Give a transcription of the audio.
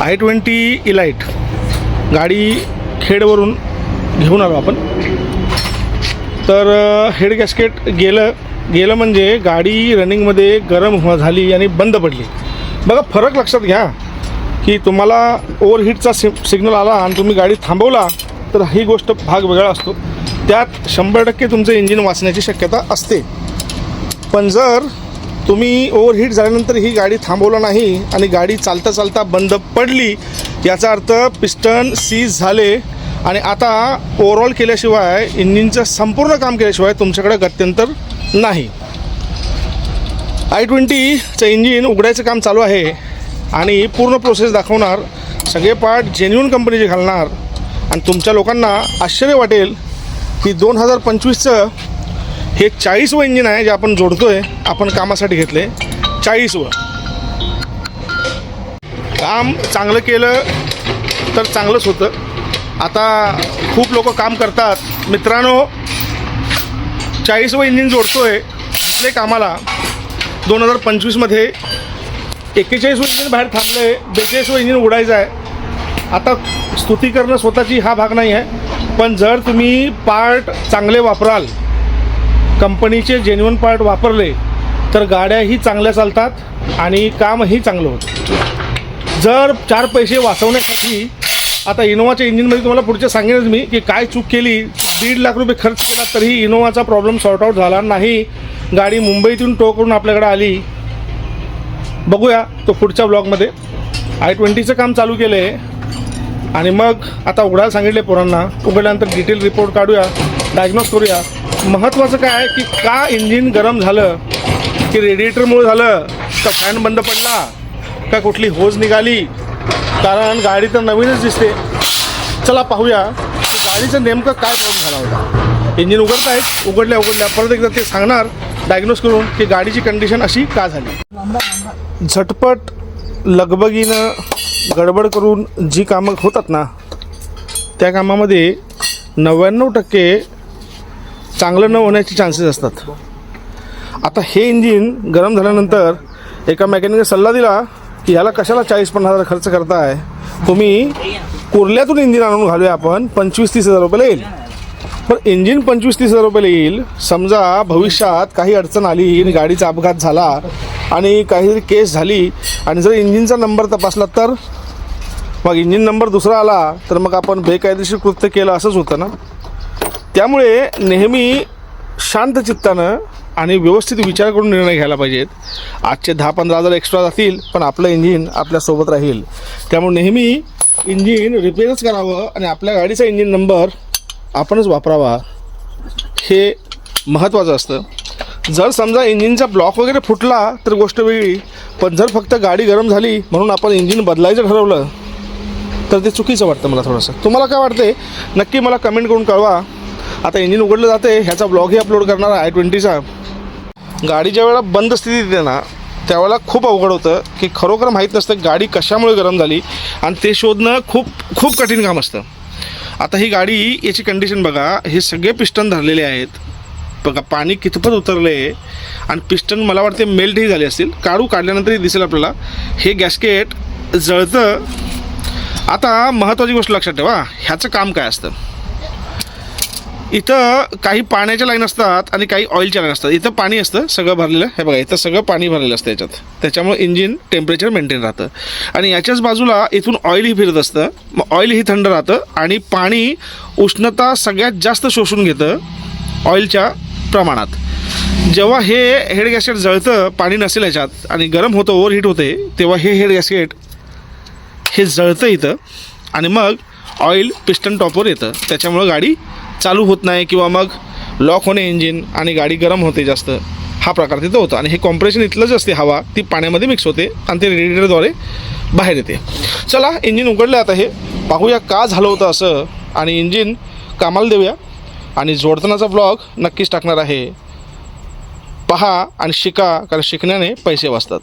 I twenty elite गाडी खेडवरून घेऊन आलो आपण. तर हेड गॅस्केट गेलं गेलं म्हणजे गाडी रनिंगमध्ये गरम झाली आणि बंद पडली. बघा फरक लक्षात घ्या की तुम्हाला ओव्हरहीटचा सि सिग्नल आला आणि तुम्ही गाडी थांबवला तर ही गोष्ट भाग वेगळा असतो. त्यात शंभर टक्के तुमचं इंजिन वाचण्याची शक्यता असते. पण जर तुम्ही ओव्हरहीट झाल्यानंतर ही गाडी थांबवलं नाही आणि गाडी चालता चालता बंद पडली याचा अर्थ पिस्टन सीज झाले. आणि आता ओव्हरऑल केल्याशिवाय इंजिनचं संपूर्ण काम केल्याशिवाय तुमच्याकडे गत्यंतर नाही. आय ट्वेंटीचं इंजिन उघडायचं काम चालू आहे आणि पूर्ण प्रोसेस दाखवणार सगळे पार्ट जेन्युन कंपनीचे घालणार. आणि तुमच्या लोकांना आश्चर्य वाटेल की दोन हजार पंचवीसचं हे चाळीसवं इंजिन आहे जे आपण जोडतोय आपण कामासाठी घेतले चाळीसवं. काम चांगलं केलं तर चांगलंच होतं. आता खूप लोक काम करतात. मित्रांनो चाळीसवं इंजिन जोडतोय आपले कामाला. दोन हजार पंचवीसमध्ये एक्केचाळीसवं इंजिन बाहेर थांबलं आहे बेचाळीसवं इंजिन उडायचं आहे आता स्तुती करणं स्वतःची हा भाग नाही आहे पण जर तुम्ही पार्ट चांगले वापराल कंपनीचे जेन्युन पार्ट वापरले तर गाड्याही चांगल्या चालतात आणि कामही चांगलं होतं. जर चार पैसे वाचवण्यासाठी आता इनोवाच्या इंजिनमध्ये तुम्हाला पुढच्या सांगेनच मी की काय चूक केली दीड लाख रुपये खर्च केला तरीही इनोवाचा प्रॉब्लेम सॉर्टआउट झाला नाही. गाडी मुंबईतून टो करून आपल्याकडे आली. बघूया तो पुढच्या ब्लॉगमध्ये आय ट्वेंटीचं काम चालू केलं आहे आणि मग आता उघडायला सांगितले पोरांना. उघडल्यानंतर डिटेल रिपोर्ट काढूया. डायग्नोस करूया. महत्त्वाचं काय आहे की का इंजिन गरम झालं की रेडिएटरमुळे झालं का फॅन बंद पडला का कुठली होज निघाली कारण गाडी तर नवीनच दिसते. चला पाहूया की गाडीचं नेमकं काय प्रॉब्लेम झाला होता. इंजिन उघडत आहेत उघडल्या उघडल्या. परत एकदा ते सांगणार डायग्नोस करून की गाडीची कंडिशन अशी का झाली. झटपट लगबगीनं गडबड करून जी कामं होतात ना त्या कामामध्ये नव्याण्णव टक्के चांगलं न होण्याचे चान्सेस असतात. आता हे इंजिन गरम झाल्यानंतर एका मेकॅनिकने सल्ला दिला की ह्याला कशाला चाळीस पन्नास हजार खर्च करताय? तुम्ही कुर्ल्यातून इंजिन आणून घालूया आपण पंचवीस तीस हजार रुपयाला येईल. पण इंजिन पंचवीस तीस हजार रुपयाला येईल समजा भविष्यात काही अडचण आली आणि गाडीचा अपघात झाला आणि काहीतरी केस झाली आणि जर इंजिनचा नंबर तपासला तर? मग इंजिन नंबर दुसरा आला तर मग आपण बेकायदेशीर कृत्य केलं असंच होतं ना? त्यामुळे नेहमी शांत चित्तानं आणि व्यवस्थित विचार करून निर्णय घ्यायला पाहिजेत. आजचे दहा पंधरा हजार एक्स्ट्रा जातील पण आपलं इंजिन आपल्यासोबत राहील. त्यामुळे नेहमी इंजिन रिपेअरच करावं आणि आपल्या गाडीचा इंजिन नंबर आपणच वापरावा हे महत्त्वाचं असतं. जर समजा इंजिनचा ब्लॉक वगैरे फुटला तर गोष्ट वेगळी पण जर फक्त गाडी गरम झाली म्हणून आपण इंजिन बदलायचं ठरवलं तर ते चुकीचं वाटतं मला थोडंसं. तुम्हाला काय वाटते नक्की मला कमेंट करून कळवा. आता इंजिन उघडलं जाते ह्याचा ब्लॉगही अपलोड करणार आहे आय ट्वेंटीचा गाडी ज्या वेळेला बंद स्थितीत येते ना त्यावेळेला खूप अवघड होतं की खरोखर माहीत नसतं गाडी कशामुळे गरम झाली आणि ते शोधणं खूप खूप कठीण काम असतं. आता ही गाडी याची कंडिशन बघा हे सगळे पिस्टन धरलेले आहेत. बघा पाणी कितपत उतरले आणि पिस्टन मला वाटते मेल्टही झाले असतील. काढू काढल्यानंतरही दिसेल आपल्याला. हे गॅस्केट जळतं. आता महत्त्वाची गोष्ट लक्षात ठेवा ह्याचं काम काय असतं? इथं काही पाण्याच्या लाईन असतात आणि काही ऑइलच्या लाईन असतात. इथं पाणी असतं सगळं भरलेलं. हे बघा इथं सगळं पाणी भरलेलं असतं याच्यात. त्याच्यामुळे इंजिन टेम्परेचर मेंटेन राहतं. आणि याच्याच बाजूला इथून ऑइलही फिरत असतं. मग ऑइलही थंड राहतं आणि पाणी उष्णता सगळ्यात जास्त शोषून घेतं ऑइलच्या प्रमाणात. जेव्हा हे हेड गॅसेट जळतं पाणी नसेल याच्यात आणि गरम होतं ओव्हरहीट होते तेव्हा हे हेड गॅसेट हे जळतं इथं. आणि मग ऑइल पिस्टन टॉपवर येतं. त्याच्यामुळं गाडी चालू होत नाही किंवा मग लॉक होणे इंजिन आणि गाडी गरम होते जास्त हा प्रकार तिथं होतो. आणि हे कॉम्प्रेशन इथलंच असते हवा ती पाण्यामध्ये मिक्स होते आणि ते रेडिएटरद्वारे बाहेर येते. चला इंजिन उघडलं आता हे. पाहूया का झालं होतं असं. आणि इंजिन कामाला देऊया. आणि जोडतानाचा ब्लॉग नक्कीच टाकणार आहे. पहा आणि शिका कारण शिकण्याने पैसे वाचतात.